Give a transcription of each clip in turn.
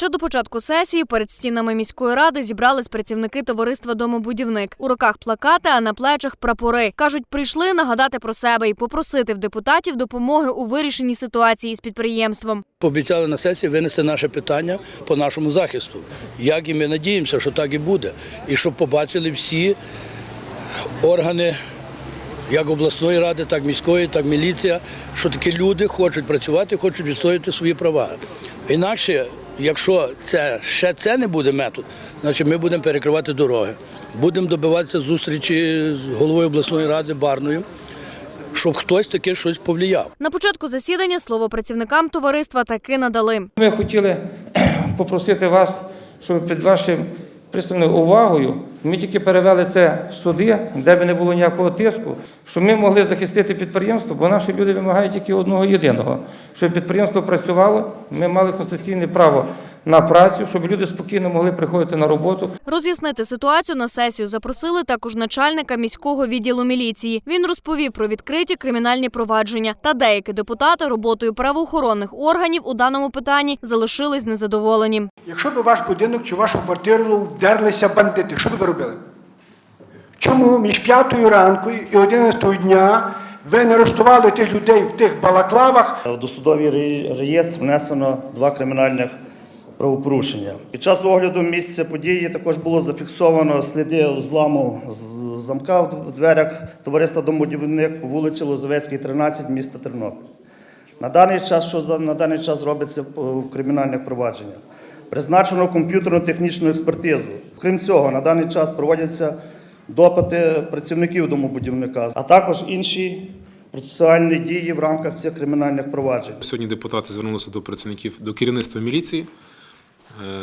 Ще до початку сесії перед стінами міської ради зібрались працівники товариства Домобудівник. У руках плакати, а на плечах прапори. кажуть, прийшли нагадати про себе і попросити в депутатів допомоги у вирішенні ситуації з підприємством. Пообіцяли на сесії винести наше питання по нашому захисту. Як і ми надіємося, що так і буде. І щоб побачили всі органи, як обласної ради, так міської, так міліція, що такі люди хочуть працювати, хочуть відстояти свої права. Інакше, якщо це ще це не буде метод, значить ми будемо перекривати дороги. Будемо добиватися зустрічі з головою обласної ради Барною, щоб хтось таке щось повлияв. На початку засідання слово працівникам товариства таки надали. Ми хотіли попросити вас, щоб під вашим пристальною увагою ми тільки перевели це в суди, де б не було ніякого тиску, щоб ми могли захистити підприємство, бо наші люди вимагають тільки одного єдиного, щоб підприємство працювало, ми мали конституційне право на працю, щоб люди спокійно могли приходити на роботу. Роз'яснити ситуацію на сесію запросили також начальника міського відділу міліції. Він розповів про відкриті кримінальні провадження та деякі депутати роботою правоохоронних органів у даному питанні залишились незадоволені. Якщо б у ваш будинок чи вашу квартиру вдерлися бандити, що б ви робили? Чому між п'ятою ранку і 11 дня ви не арештували тих людей в тих балаклавах? В досудовий реєстр внесено два кримінальних правопорушення. Під час огляду місця події також було зафіксовано сліди зламу з замка в дверях товариства Домодівник по вулиці Лозовецькій, 13, міста Тернопіль. На даний час, що на даний час робиться в кримінальних провадженнях? Призначено комп'ютерно-технічну експертизу. Крім цього, на даний час проводяться допити працівників домобудівника, а також інші процесуальні дії в рамках цих кримінальних проваджень. Сьогодні депутати звернулися до працівників до керівництва міліції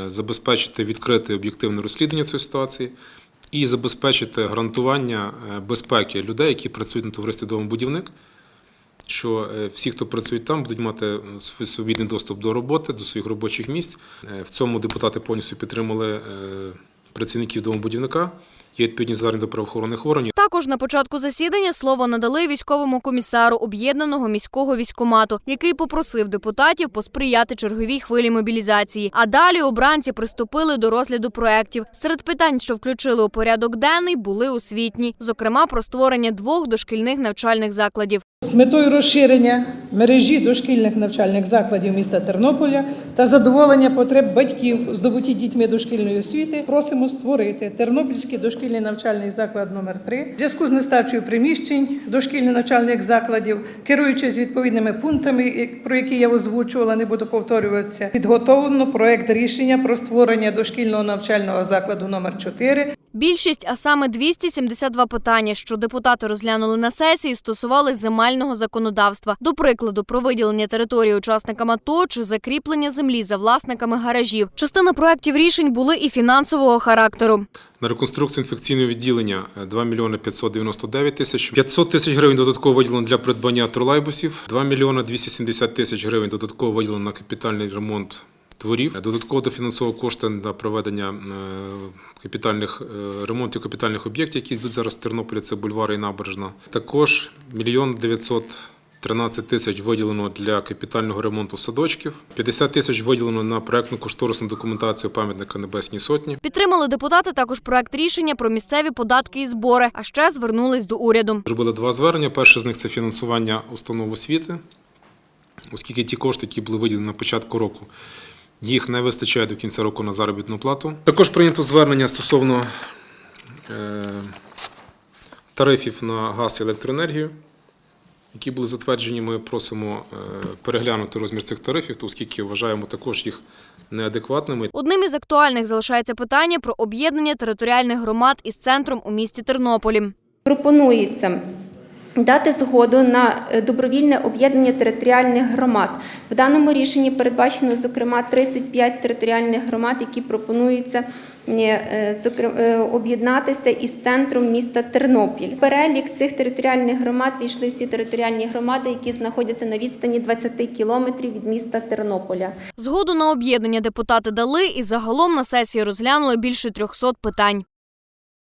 забезпечити відкрите об'єктивне розслідування цієї ситуації і забезпечити гарантування е, безпеки людей, які працюють на товаристві «Домобудівник», що е, всі, хто працюють там, будуть мати е, свобідний доступ до роботи, до своїх робочих місць. Е, В цьому депутати повністю підтримали е, працівників домобудівника. Є відповідні звернення до правоохоронних органів. Також на початку засідання слово надали військовому комісару об'єднаного міського військомату, який попросив депутатів посприяти черговій хвилі мобілізації. А далі обранці приступили до розгляду проєктів. Серед питань, що включили у порядок денний, були освітні, зокрема про створення двох дошкільних навчальних закладів. З метою розширення мережі дошкільних навчальних закладів міста Тернополя та задоволення потреб батьків у здобутті дітьми дошкільної освіти просимо створити Тернопільський дошкільний навчальний заклад номер 3 В зв'язку з нестачею приміщень дошкільних навчальних закладів, керуючись відповідними пунктами, про які я озвучувала, не буду повторюватися, підготовлено проект рішення про створення дошкільного навчального закладу номер 4 Більшість, а саме 272 питання, що депутати розглянули на сесії, стосувались земельного законодавства. До прикладу, про виділення території учасникам АТО чи закріплення землі за власниками гаражів. Частина проєктів рішень були і фінансового характеру. На реконструкцію інфекційного відділення е, 2 мільйони 599 тисяч. 500 тисяч гривень додатково виділено для придбання тролейбусів. 2 мільйони 270 тисяч гривень додатково виділено на капітальний ремонт дворів. Е, Додатково дофінансовував кошти на проведення е, капітальних е, ремонтів капітальних об'єктів, які йдуть зараз в Тернополі. Це бульвари і набережна. Також мільйон 900 13 тисяч виділено для капітального ремонту садочків, 50 тисяч виділено на проектну кошторисну документацію пам'ятника Небесній Сотні. Підтримали депутати також проект рішення про місцеві податки і збори, а ще звернулись до уряду. Зробили два звернення. Перше з них це фінансування установ освіти, оскільки ті кошти, які були виділені на початку року, їх не вистачає до кінця року на заробітну плату. Також прийнято звернення стосовно е, тарифів на газ і електроенергію, які були затверджені. Ми просимо е, переглянути розмір цих тарифів, то оскільки вважаємо також їх неадекватними. Одним із актуальних залишається питання про об'єднання територіальних громад із центром у місті Тернополі. Пропонується дати згоду на е, добровільне об'єднання територіальних громад. В даному рішенні передбачено, зокрема, 35 територіальних громад, які пропонуються е, е, об'єднатися із центром міста Тернопіль. В Перелік цих територіальних громад війшли всі територіальні громади, які знаходяться на відстані 20 кілометрів від міста Тернополя. Згоду на об'єднання депутати дали і загалом на сесії розглянули більше 300 питань.